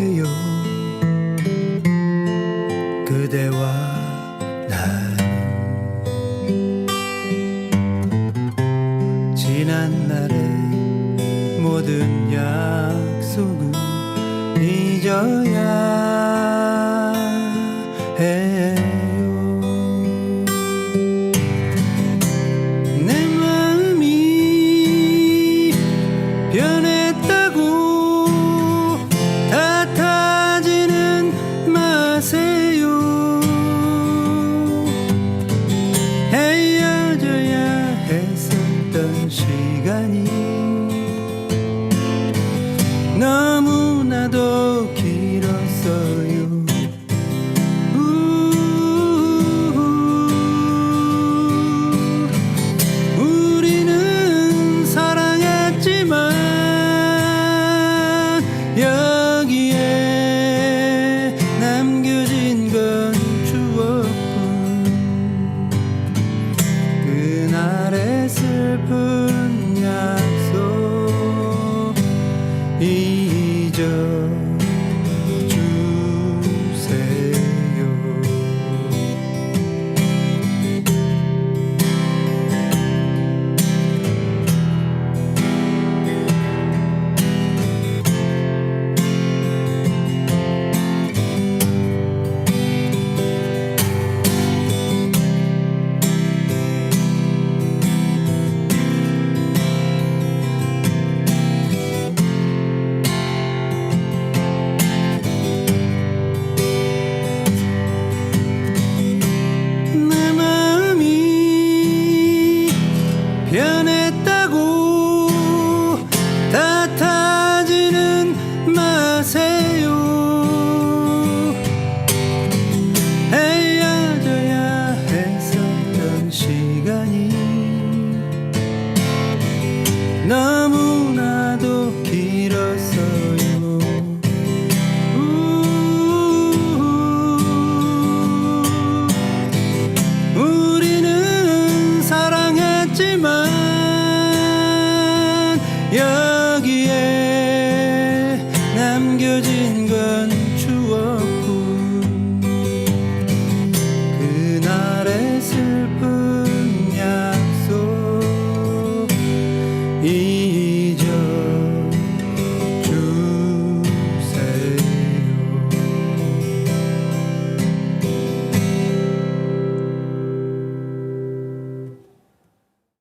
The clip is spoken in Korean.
해요. 그대와 난 지난 날의 모든 약속은 잊어야 해 마세요. 헤어져야 했었던 시간이 너무나도 길었어요. 우 우리는 사랑했지만 변했다고 탓하지는 마세요. 헤어져야 했었던 시간이 너 남겨진 건 추억뿐 그날의 슬픈